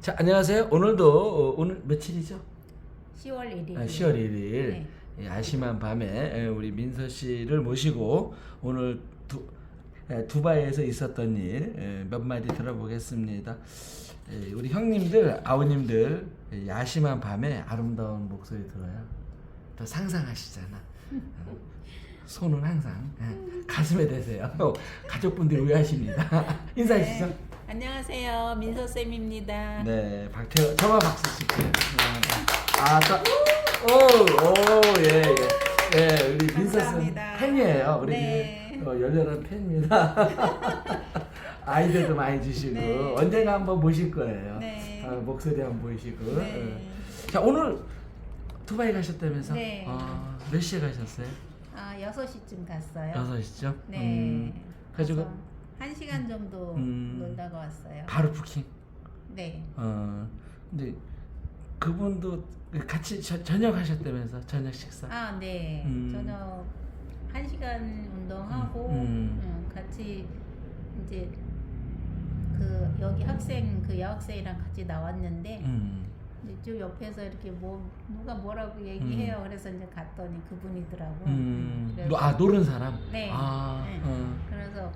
자, 안녕하세요. 오늘도 어, 오늘 며칠이죠? 10월 1일. 아, 10월 1일 네. 예, 아심한 밤에 에, 우리 민서 씨를 모시고 오늘 두, 에, 두바이에서 있었던 일 에, 몇 마디 들어보겠습니다. 에, 우리 형님들, 아우님들 에, 야심한 밤에 아름다운 목소리 들어요. 또 상상하시잖아. 어, 손은 항상 에, 가슴에 대세요. 가족분들이 오해하십니다. 인사해 주시죠. 네. 안녕하세요. 민서 쌤입니다. 네, 박태호, 저만 박수 칠게요. 아, 또, 오, 오, 예, 예. 예, 우리 민서 쌤 감사합니다. 팬이에요. 우리 네. 어, 열렬한 팬입니다. 아이디어도 많이 주시고, 네. 언젠가 한번 모실 거예요. 네. 어, 목소리 한번 보이시고. 네. 어. 자, 오늘 두바이 가셨다면서? 네. 어, 몇 시에 가셨어요? 아, 6시쯤 갔어요. 여섯 시죠? 네. 음, 가지고 가서 한 시간 정도 음. 놀다가 왔어요. 바로 부킹. 네. 어, 근데 그분도 같이 저, 저녁 하셨다면서 저녁 식사. 아, 네. 음. 저녁 한 시간 운동하고 음, 음. 음, 같이 이제 그 여기 학생 그 여학생이랑 같이 나왔는데 음. 이제 쭉 옆에서 이렇게 뭐 누가 뭐라고 얘기해요. 그래서 이제 갔더니 그분이더라고. 음. 그래서- 노- 아 노른 사람. 네. 아. 네. 어. 그래서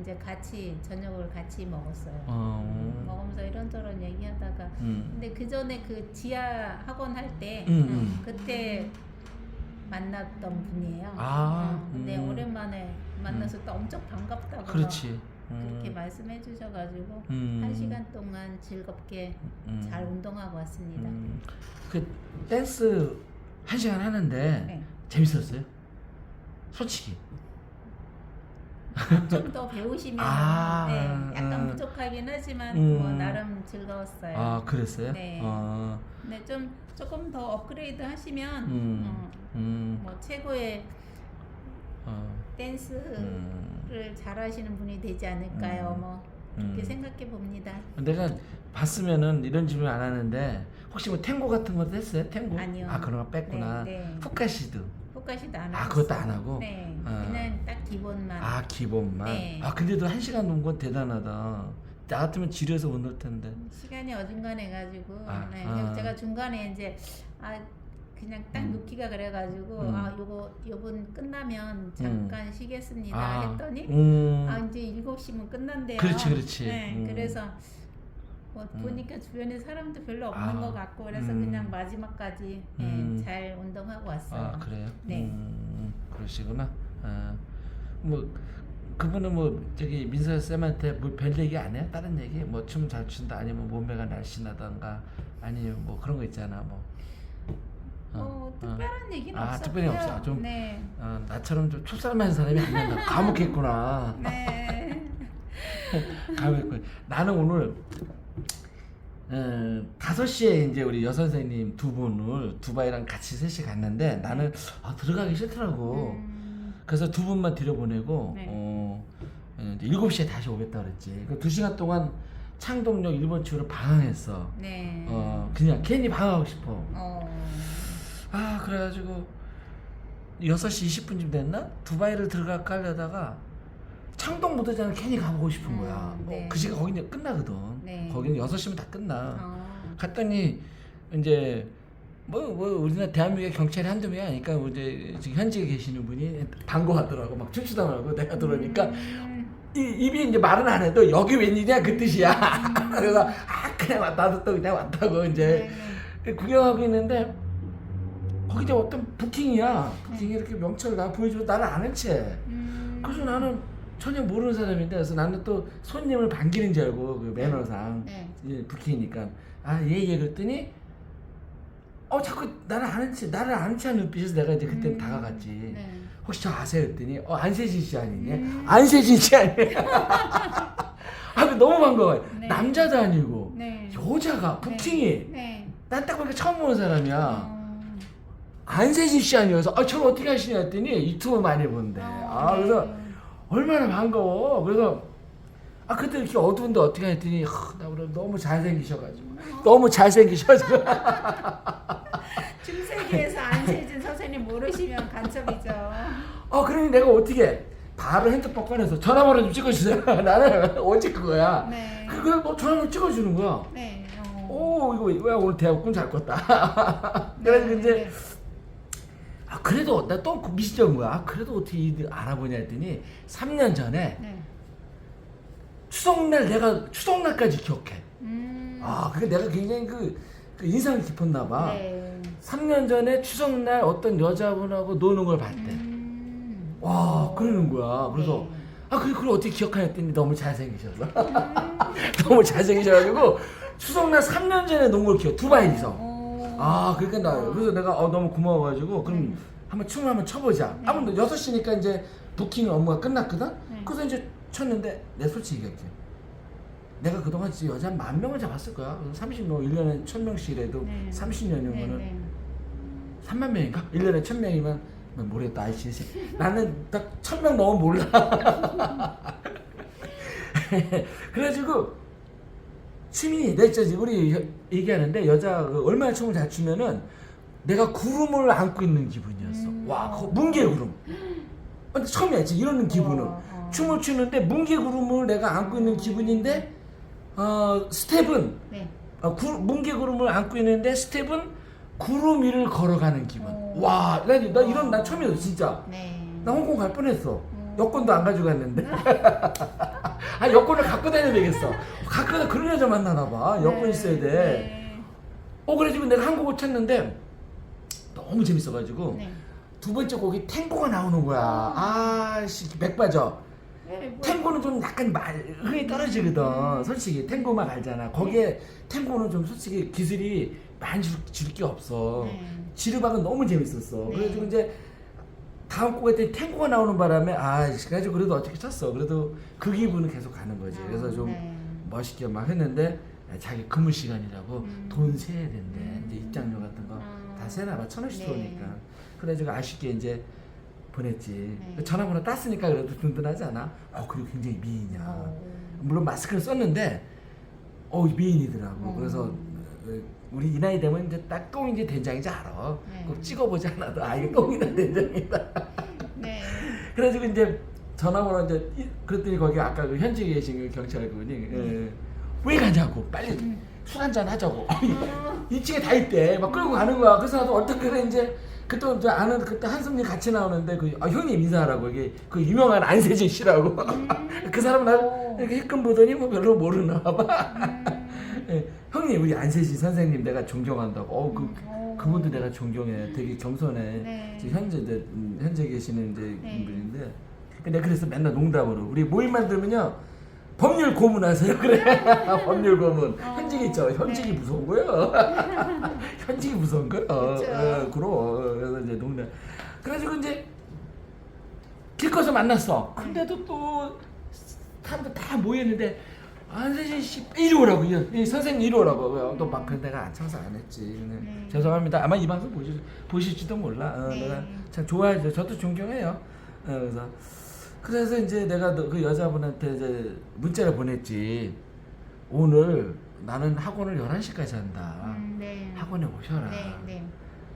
이제 같이 저녁을 같이 먹었어요. 어. 먹으면서 이런저런 얘기하다가 음. 근데 그 전에 그 지하 학원 할때 음, 음. 그때 만났던 분이에요. 아, 음, 근데 음. 오랜만에 만나서 또 엄청 반갑다고 그렇지. 음. 그렇게 말씀해 주셔가지고 음. 한 시간 동안 즐겁게 음. 잘 운동하고 왔습니다. 음. 그 댄스 한 시간 하는데 네. 재밌었어요? 솔직히. 좀 더 배우시면 아, 네, 약간 음. 부족하긴 하지만 음. 뭐 나름 즐거웠어요. 아 그랬어요? 네. 어. 근데 좀 조금 더 업그레이드 하시면 음. 어, 음. 뭐 최고의 어. 댄스를 음. 잘하시는 분이 되지 않을까요? 음. 뭐 그렇게 음. 생각해 봅니다. 내가 봤으면은 이런 질문 안 하는데 혹시 뭐 탱고 같은 것도 했어요? 탱고? 아니요. 아 그런 거 뺐구나. 네, 네. 푸카시드. 호가시도 안 아. 그것도 안 하고? 네. 아. 그냥 딱 기본만. 아 기본만. 네. 아 근데도 한 시간 논 건 대단하다. 나 같으면 지루해서 못 놀 텐데. 시간이 어중간해 가지고 아, 네. 아. 제가 중간에 이제 아 그냥 딱 음. 눕기가 그래가지고 음. 아 요거 요번 끝나면 잠깐 쉬겠습니다 아, 했더니 음. 아 이제 7시면 끝난대요. 그렇지, 그렇지. 네, 음. 그래서 뭐 음. 보니까 주변에 사람도 별로 없는 아, 것 같고 그래서 음. 그냥 마지막까지 예, 음. 잘 운동하고 왔어요. 아 그래요? 네. 음, 그러시구나. 아, 뭐 그분은 뭐 저기 민서 쌤한테 뭐별 얘기 안 해요? 다른 얘기? 뭐 춤 잘 춘다 아니면 몸매가 날씬하던가 아니면 뭐 그런 거 있잖아 뭐. 뭐 특별한 얘기는 아, 없었고요. 특별히 없어. 좀- 네. 어, 나처럼 좀 춥살만 사람이 안 된다. 감옥했구나. 네. 감옥했군. 나는 오늘 어, 5시에 이제 우리 여 선생님 두 분을 두바이랑 같이 셋이 갔는데 나는 아, 들어가기 싫더라고. 음, 그래서 두 분만 들여보내고 네. 어, 이제 7시에 다시 오겠다 그랬지. 그 2시간 동안 창동역 일본 측으로 방황했어. 네. 어, 그냥 괜히 방황하고 싶어. 어. 아, 그래가지고 6시 20분쯤 됐나? 두바이를 들어갈까 하려다가 창동 무대장을 괜히 가보고 싶은 거야. 음, 어, 네. 그 시간 거기 이제 끝나거든. 네. 거기는 6시면 다 끝나. 어. 갔더니 이제 뭐, 뭐 우리나라 대한민국의 경찰이 한두 명이 아니까 뭐 이제 지금 현지에 계시는 분이 반가워하더라고 막 말고 내가 들어오니까 음, 이, 입이 이제 말은 안 해도 여기 웬일이야 그 뜻이야 그래서 아 그냥 왔- 나도 또 그냥 왔다고 이제 네, 구경하고 있는데 거기 이제 어떤 부킹이야 부킹이 이렇게 명찰을 나 보여주고 나를 아는 채 음, 그래서 나는 전혀 모르는 사람인데 그래서 나는 또 손님을 반기는 줄 알고 그 매너상 네. 예, 부킹이니까 아예예 그랬더니 어 자꾸 나를 아는 체 나를 아는 체한 눈빛에서 내가 이제 그때 음, 다가갔지 네. 혹시 저 아세요 그랬더니 어 안세진 씨 아니냐 음. 안세진 씨 아니에요 아그 너무 반가워요 네. 남자도 아니고 네. 여자가 부킹이 네. 난딱 보니까 처음 보는 사람이야 어. 안세진 씨 아니어서 아 저를 어떻게 하시냐 했더니 유튜브 많이 본대 아 네. 그래서 얼마나 반가워. 그래서 아 그때 이렇게 어두운데 어떻게 했더니 하, 나 오늘 너무 잘생기셔가지고 너무 잘생기셔가지고 중세기에서 안세진 선생님 모르시면 간첩이죠. 어 그러니 내가 어떻게 바로 핸드폰 꺼내서 전화번호 좀 찍어주세요. 나는 오직 그거야. 네. 그거 뭐 전화번호 찍어주는 거야. 네. 어. 오 이거 왜 오늘 대학 꿈잘 꿨다. 그래서 이제 네. 아 그래도 나또 미시적 거야. 아, 그래도 어떻게 알아보냐 했더니 3년 전에 네. 추석날 내가 추석날까지 기억해. 음. 아 그게 내가 굉장히 그, 그 인상이 깊었나 봐. 네. 3년 전에 추석날 어떤 여자분하고 노는 걸 봤대. 음. 와 그러는 거야. 그래서 네. 아 그래 그걸 어떻게 기억하냐 했더니 너무 잘생기셔서 너무 잘생기셔가지고 추석날 3년 전에 논걸 기억 두바이에서. 어. 아 그러니까 나 그래서 내가 어, 너무 고마워가지고 그럼 네. 한번 춤을 한번 춰보자. 네. 아무튼 6 시니까 이제 부킹 업무가 끝났거든. 네. 그래서 이제 쳤는데 내 솔직히 얘기할게. 내가 그동안 진짜 여자 한만 명을 잡았을 거야. 30명, 1년에 1000명씩 이래도 네. 30년이면은 네, 네. 3만 명인가? 1년에 1000명이면 모르겠다. 아이씨. 나는 딱 1000명 넘으면 몰라. 그래가지고 춤이 내 저지 우리 여- 얘기하는데 여자 그 얼마나 춤을 잘 추면은 내가 구름을 안고 있는 기분이었어. 음. 와, 그 뭉게 구름. 근데 처음이야, 지금 이런 기분은. 어, 어. 춤을 추는데 뭉게 구름을 내가 안고 있는 기분인데 어 스텝은 네. 어, 구, 뭉게 구름을 안고 있는데 스텝은 구름 위를 걸어가는 기분. 오. 와, 나, 나 이런 나 처음이었어 진짜. 네. 나 홍콩 갈 뻔했어. 음. 여권도 안 가져갔는데. 아 여권을 갖고 다녀야 되겠어. 가끔은 그런 여자 만나나 봐. 여권 네, 있어야 돼. 네. 어 그래가지고 내가 한국을 찾는데 너무 재밌어가지고 네. 두 번째 곡이 탱고가 나오는 거야. 아씨 맥 빠져. 네, 뭐- 탱고는 좀 약간 말 흥이 떨어지거든. 솔직히 탱고만 알잖아. 거기에 탱고는 좀 솔직히 기술이 많이 줄, 줄게 없어. 네. 지르박은 너무 재밌었어. 네. 그래가지고 이제 다음 곡에 때 탱고가 나오는 바람에 아 그래가지고 그래도 어떻게 쳤어. 그래도 그 기분은 계속 가는 거지. 그래서 좀 네. 멋있게 막 했는데 자기 근무 시간이라고 음. 돈 세야 된대. 음. 이제 입장료 같은 거다 아. 세나 봐. 천 원씩 네. 들어오니까. 그래가지고 아쉽게 이제 보냈지. 네. 전화번호 땄으니까 그래도 든든하지 않아? 어 그리고 굉장히 미인이야. 어. 물론 마스크를 썼는데 어 미인이더라고. 음. 그래서 어, 우리 이 나이 되면 이제 딱 똥인지 된장인지 알아. 네. 꼭 찍어보지 않아도 아 이게 똥이다 된장이다. 네. 그래가지고 이제 전화번호 이제 이- 그랬더니 거기 아까 그 현직에 계신 그 경찰분이 예, 왜 가냐고 빨리 음. 술 한잔 하자고 어. 2층에 다 있대 막 끌고 가는 거야 그래서 나도 어떻게 이제 그때 이제 아는 그때 한승민 같이 나오는데 그 아, 형님 인사하라고 이게 그 유명한 안세진 씨라고 그 사람 나 오. 이렇게 힐끔 보더니 뭐 별로 모르나 봐 음. 예, 형님 우리 안세진 선생님 내가 존경한다고. 어, 그, 오. 그분도 내가 존경해. 되게 겸손해. 네. 지금 현재 음, 현재 계시는 이제 네. 분인데. 근데 그래서 맨날 농담으로 우리 모임만 들면요 법률 고문하세요. 그래. 법률 고문. 어. 현직이 있죠? 현직이 네. 무서운 거예요. 현직이 무서운 거예요. 그쵸. 어, 그럼. 그래서 이제 농담. 그래가지고 이제 길거리에서 만났어. 근데도 또 사람들 다 모였는데 안세진 씨 이리 오라고 이, 이 선생님 이리 오라고 또막 그 내가 안 참석 안 했지 네. 죄송합니다 아마 이 방송 보실, 보실지도 몰라 어, 네. 내가 참 좋아하죠 저도 존경해요 어, 그래서 그래서 이제 내가 너- 그 여자분한테 이제 문자를 보냈지 오늘 나는 학원을 11시까지 한다 음, 네. 학원에 오셔라 네, 네.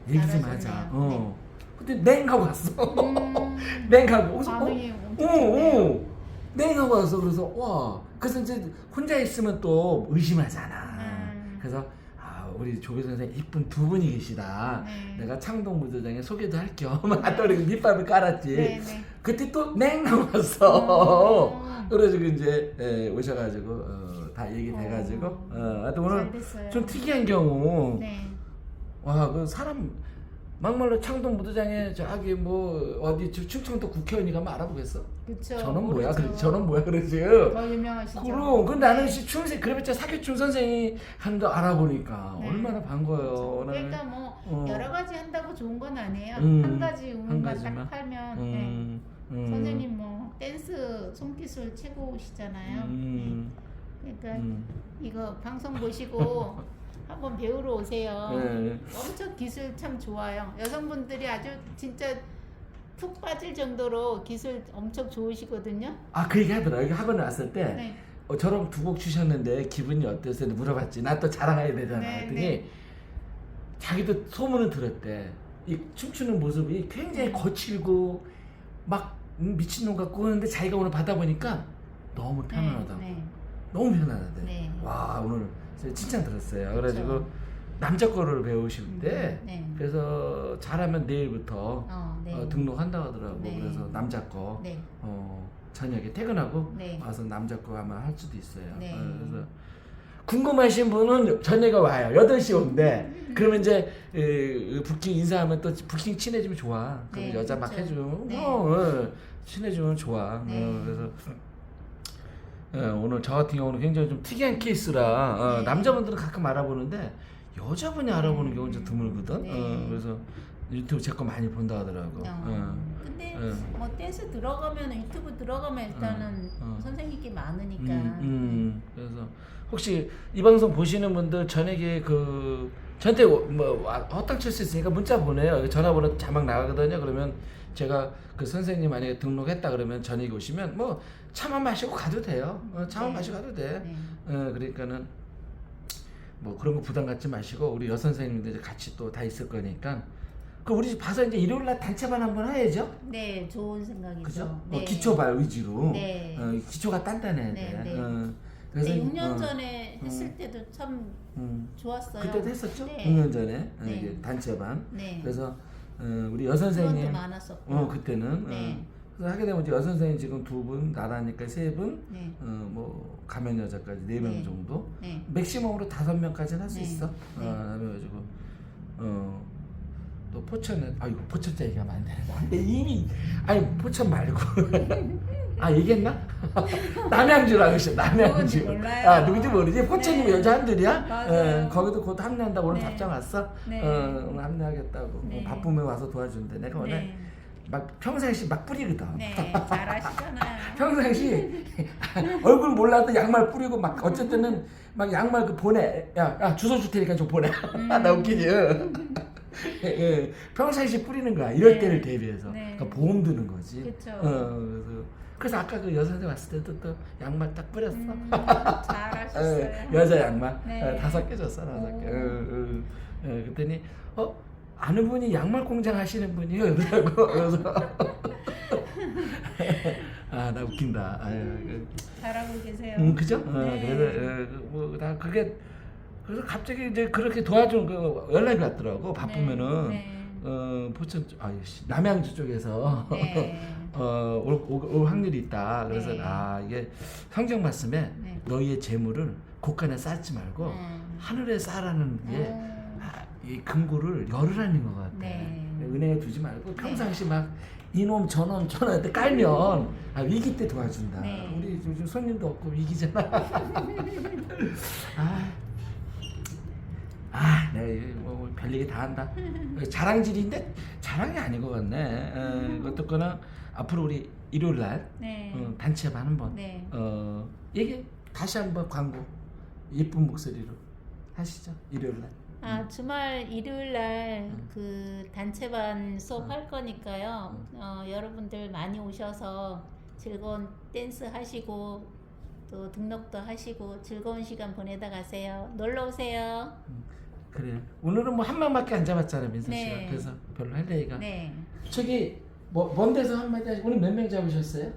얘기 좀. 하자 어. 근데 냉 하고 음. 냉 하고 그래서 어? 좋네요. 오. 냉 하고 와서 그래서 와 그래서 이제 혼자 있으면 또 의심하잖아 음. 그래서 아 우리 조교 선생 이쁜 두 분이 계시다 네. 내가 창동 무도장에 소개도 할겸 또 이렇게 밑밥을 깔았지 네, 네. 그때 또냉 왔어 음. 그래가지고 이제 에, 오셔가지고 어, 다 얘기 돼가지고 어. 어, 하여튼 오늘. 좀 특이한 경우 네. 와 그 사람 막말로 창동 무도장에 저기 뭐 어디 저 충청도 국회의원이 가면 알아보겠어? 그쵸. 저는 뭐야 모르죠. 그러지 저는 뭐야 그러지 더 유명하시죠. 그럼 근데 나는 씨 춤새 그래봤자 사교춤 선생이 한거 알아보니까 네. 얼마나 반가워요 나는. 그러니까 뭐 어. 여러 가지 한다고 좋은 건 아니에요. 음, 한 가지 한 운만 가지만. 딱 팔면 네. 음, 음, 선생님 뭐 댄스 손기술 최고시잖아요. 음, 네. 그러니까 음. 이거 방송 보시고 한번 배우러 오세요. 네. 엄청 기술 참 좋아요. 여성분들이 아주 진짜 푹 빠질 정도로 기술 엄청 좋으시거든요. 아 그 얘기 하더라 여기 학원에 왔을 때 네. 어, 저런 두 곡 주셨는데 기분이 어땠어요? 물어봤지 나 또 자랑해야 되잖아 네, 했더니 네. 자기도 소문을 들었대 이 춤추는 모습이 굉장히 거칠고 막 음, 미친놈 같고 하는데 자기가 오늘 받아보니까 너무 편안하다고 네. 너무 편안하대. 네. 와 오늘 칭찬 들었어요. 그래가지고. 남자 거를 배우시는데 네. 그래서 잘하면 내일부터 어, 네. 어, 등록한다고 하더라고. 네. 그래서 남자 거 네. 어, 저녁에 퇴근하고 네. 와서 남자 거 아마 할 수도 있어요. 네. 어, 그래서 궁금하신 분은 저녁에 와요. 8시 온대. 그러면 이제 에, 부킹 인사하면 또 부킹 친해지면 좋아. 그럼 네, 여자 막 그렇죠. 해주면 네. 어, 어, 친해지면 좋아. 네. 어, 그래서 어, 오늘 저 같은 경우는 굉장히 좀 특이한 케이스라 어, 네. 남자분들은 가끔 알아보는데 여자분이 알아보는 경우는 좀 드물거든. 네. 어, 그래서 유튜브 제 거 많이 본다 하더라고. 어. 어. 근데 어. 뭐 댄스 들어가면 유튜브 들어가면 일단은 어, 어. 선생님께 많으니까. 음, 음. 그래서 혹시 이 방송 보시는 분들 저녁에 그 저한테 뭐 와- 허탕 칠 수 있으니까 문자 보내요. 전화번호 자막 나가거든요. 그러면 제가 그 선생님 만약에 등록했다 그러면 저녁에 오시면 뭐 차만 마시고 가도 돼요. 어, 차만 네. 마시고 가도 돼. 네. 어, 그러니까는 뭐 그런 거 부담 갖지 마시고 우리 여 선생님들 이제 같이 또 다 있을 거니까 그 우리 집 봐서 이제 일요일 날 단체반 한번 해야죠. 네, 좋은 생각이죠. 그죠? 네. 어, 기초발 위주로. 네. 어, 기초가 단단해야 돼. 네, 네. 어, 네, 6년 어, 전에 어. 했을 때도 참 음. 좋았어요. 그때도 했었죠? 네. 6년 전에 어, 네. 이게 단체반. 네. 그래서 어, 우리 여 선생님 많았었고. 어 그때는 네. 어, 그래서 하게 되면 이제 여 선생님 지금 두 분 나라니까 세 분, 네. 어, 뭐 가면 여자까지 네 명 네. 정도. 네. 맥시멈으로 다섯 명까지는 할 수 네. 있어. 네. 어, 그래가지고 어. 또 포천은 아이고 포천 자 얘기하면 안 되는데 근데 이미 아니 포천 말고 아 얘기했나 남양주라고 했어 남양주 누군지 몰라요. 아 누군지 모르지 포천이 네. 여자 한둘이야 맞아요. 어, 거기도 곧 합류한다고 오늘 네. 답장 왔어 네. 어, 오늘 합류하겠다고 네. 어, 바쁘면 와서 도와준대 내가 오늘 네. 막 평상시 막 뿌리거든 네. 잘하시잖아요. 평상시 얼굴 몰라도 양말 뿌리고 막 어쨌든은 막 양말 그 보내 야, 야 주소 줄 테니까 좀 보내 음. 나 웃기지 예, 예. 평상시 뿌리는 거야 이럴 네. 때를 대비해서 네. 그러니까 보험 드는 거지 그쵸. 어, 그래서 그래서 아까 그 여선생 왔을 때도 또 양말 딱 뿌렸어 음, 어, 잘하셨어요. 여자 양말 네. 어, 다섯 개 줬어 다섯 개 오. 어, 어, 어, 그랬더니 어 아는 분이 양말 공장 하시는 분이요 그러더라고 그래서 아 나 웃긴다 아유, 그, 잘하고 계세요. 음 그죠? 어, 네. 그래서 어, 뭐다 그게 그래서 갑자기 이제 그렇게 도와준 그 연락이 왔더라고 바쁘면은 네. 어 포천 씨, 남양주 쪽에서 네. 어올 올, 올 확률이 있다 그래서 네. 아 이게 성경 말씀에 네. 너희의 재물을 곳간에 쌓지 말고 음. 하늘에 쌓으라는 게 음. 아, 이 금고를 열으라는 것 같아. 네. 은행에 두지 말고 평상시 막 이놈 저놈 저놈 때 깔면 아, 위기 때 도와준다. 네. 우리 요즘 손님도 없고 위기잖아. 아, 아, 내가 뭐, 뭐 별얘기 다 한다. 자랑질인데 자랑이 아닌 것 같네. 어, 어떻거나 앞으로 우리 일요일 날 네. 어, 단체반 한번 네. 어, 얘기 다시 한번 광고 예쁜 목소리로 하시죠 일요일 날. 아 주말 일요일 날 음. 그 단체반 수업 할 거니까요. 음. 어, 여러분들 많이 오셔서 즐거운 댄스 하시고 또 등록도 하시고 즐거운 시간 보내다 가세요. 놀러 오세요. 그래 오늘은 뭐 한 명밖에 안 잡았잖아 민서 씨가 네. 그래서 별로 할 얘기가 네. 저기 뭐 먼 데서 한마디 하시 오늘 몇 명 잡으셨어요?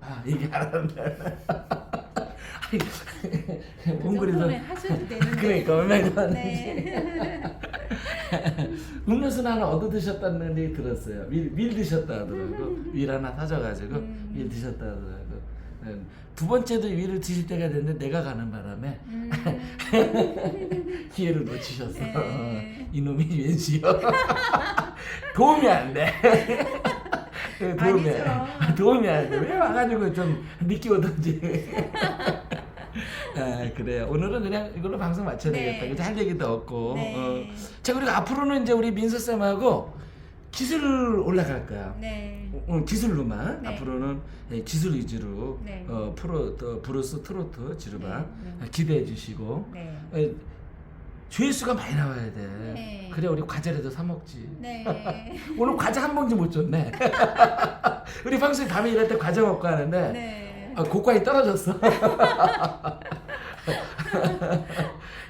아 얘기 안 하는데 그 몽골에서 정도면 하셔도 되는데. 그러니까 얼마나 잡았는지 네. 음료수 하나 얻어 드셨다는 얘기 들었어요 밀, 밀 드셨다 하더라고 밀 하나 사줘가지고 음. 밀 드셨다 하더라고 네. 두 번째도 밀을 드실 때가 됐는데 내가 가는 바람에 음. 기회를 놓치셨어. 네. 이놈이 왠지요. 도움이 안 돼. 도움이. 도움이 안 돼. 왜 와가지고 좀 늦게 오든지. 아, 그래요. 오늘은 그냥 이걸로 방송 마쳐야 네. 되겠다. 그죠? 할 얘기도 없고. 네. 어. 자, 그리고 앞으로는 이제 우리 민서 쌤하고 기술 올라갈 거야. 네. 어, 기술로만 네. 앞으로는 예, 기술 위주로 네. 어, 프로 또 브루스 트로트 지르반 네, 네. 기대해 주시고 네. 에, 조회수가 많이 나와야 돼. 네. 그래 우리 과자라도 사 먹지. 네. 오늘 과자 한 봉지 못 줬네. 우리 방송에 밤에 일할 때 과자 먹고 하는데 네. 아, 고가이 떨어졌어.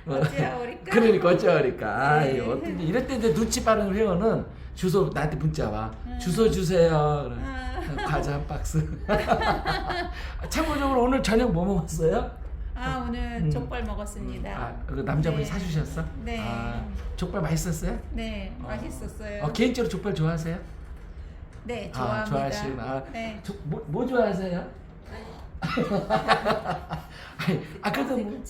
어찌하오리까? 그러니까 어쩌니까. 네. 아이, 어떻게 이럴 때 이제 눈치 빠른 회원은 주소 나한테 문자 와. 음. 주소 주세요. 그래. 아, 과자 한 박스. 참고적으로 오늘 저녁 뭐 먹었어요? 아 오늘 음. 족발 먹었습니다. 아, 그 남자분이 네. 사주셨어? 네. 아, 족발 맛있었어요? 네, 맛있었어요. 어, 개인적으로 족발 좋아하세요? 네, 아, 좋아합니다. 아, 네. 저, 뭐, 뭐 좋아하세요? 아니, 아 그래도 뭐,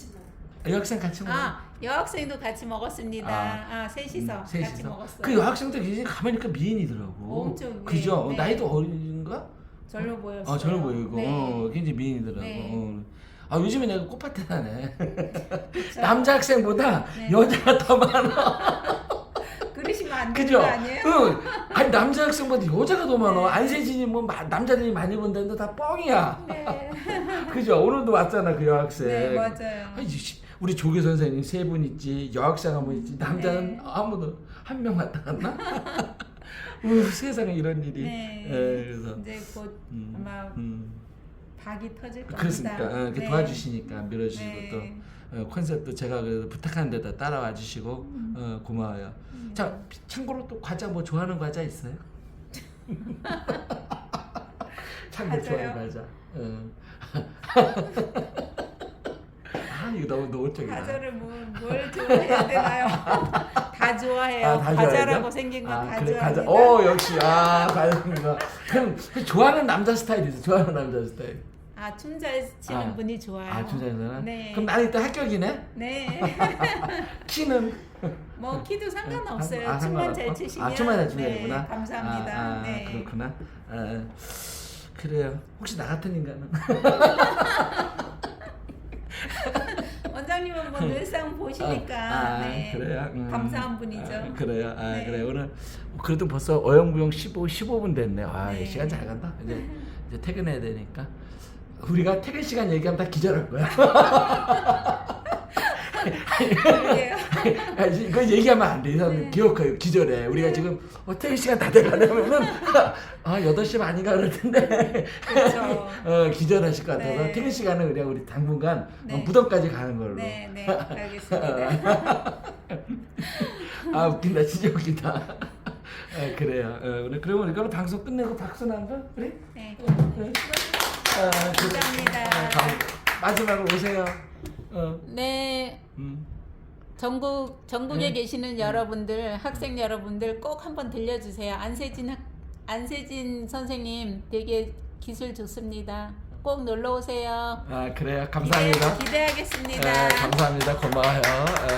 여학생 같이 먹어. 아 여학생도 같이 먹었습니다. 아. 아, 셋이서, 음, 같이 셋이서. 먹었어요. 그 여학생들 굉장히 가만히니까 미인이더라고. 엄청, 네, 그죠? 네. 나이도 어린가? 젊어 보였어요. 어, 젊어 보이고, 네. 어, 굉장히 미인이더라고. 네. 어. 아, 요즘에 내가 꽃밭에 다네. 그쵸? 남자 학생보다 네. 여자가 더 많아. 그러시면 안 되는 그죠? 거 아니에요? 응. 남자 학생보다 여자가 더 많아. 네. 안세진이 뭐 마- 남자들이 많이 본다는데 다 뻥이야. 네. 그죠? 오늘도 왔잖아, 그 여학생. 네, 맞아요. 아니, 씨, 우리 조교 선생님 세 분 있지, 여학생 한 분 있지, 남자는 네. 아무도 한 명 왔다 갔나? 우, 세상에 이런 일이. 네. 예, 그래서 이제 곧 음, 아마 음. 박이 터질 겁니다. 그렇습니까? 어, 이렇게 네. 도와주시니까 밀어주시고 네. 또 어, 컨셉도 제가 그래도 부탁하는 데다 따라와 주시고 음. 어, 고마워요. 자 참고로 또 과자 뭐 좋아하는 과자 있어요? 참고 좋아하는? 과자. 어. 아 이거 너무 노골적이다. 과자를 뭐, 뭘 좋아해야 되나요? 다 좋아해요. 아, 다 과자라고 좋아해요? 생긴 건 아 다 그래 과자. 좋아합니다. 오 역시 아. 그럼 그 좋아하는 남자 스타일 있어. 좋아하는 남자 스타일. 아 춤잘 치는 아. 분이 좋아요. 아 춘자에서는. 네. 그럼 나는 일단 합격이네. 네. 키는 뭐 키도 상관없어요. 아, 춤만 상관없고? 잘 추시면. 아, 춤만 잘 네, 추시는구나. 감사합니다. 아, 아, 네. 그렇구나. 아, 그래요. 혹시 나 같은 인간은? 원장님은 뭐 늘상 보시니까 아, 네. 그래요. 음. 감사한 분이죠. 아, 그래요. 아, 네. 그래. 오늘 그래도 벌써 어영부영 15 15분 됐네. 아, 네. 시간 잘 간다. 이제 이제 퇴근해야 되니까. 우리가 퇴근 시간 얘기하면 다 기절할 거야. 그러게요. 아, 이거 얘기하면 안 돼. 이 사람 네. 기억해요. 기절해. 우리가 지금 어, 퇴근 시간 다 돼가려면은 아 8시 반인가 그럴 텐데 그렇죠. 어, 기절하실 것 같아서 네. 퇴근 시간은 그냥 우리 당분간 네. 어, 무덤까지 가는 걸로. 네, 네, 알겠습니다. 아 웃긴다. 진짜 웃긴다. 아, 그래요. 어, 오늘 그러면 이걸로 방송 끝내고 박수 난다. 그래? 네. 네. 아, 감사합니다. 아, 감- 마지막으로 오세요. 어. 네. 음. 전국 전국에 네. 계시는 여러분들 학생 여러분들 꼭 한번 들려주세요. 안세진 학, 안세진 선생님 되게 기술 좋습니다. 꼭 놀러 오세요. 아 그래요. 감사합니다. 기대, 기대하겠습니다. 네, 감사합니다. 고마워요. 어.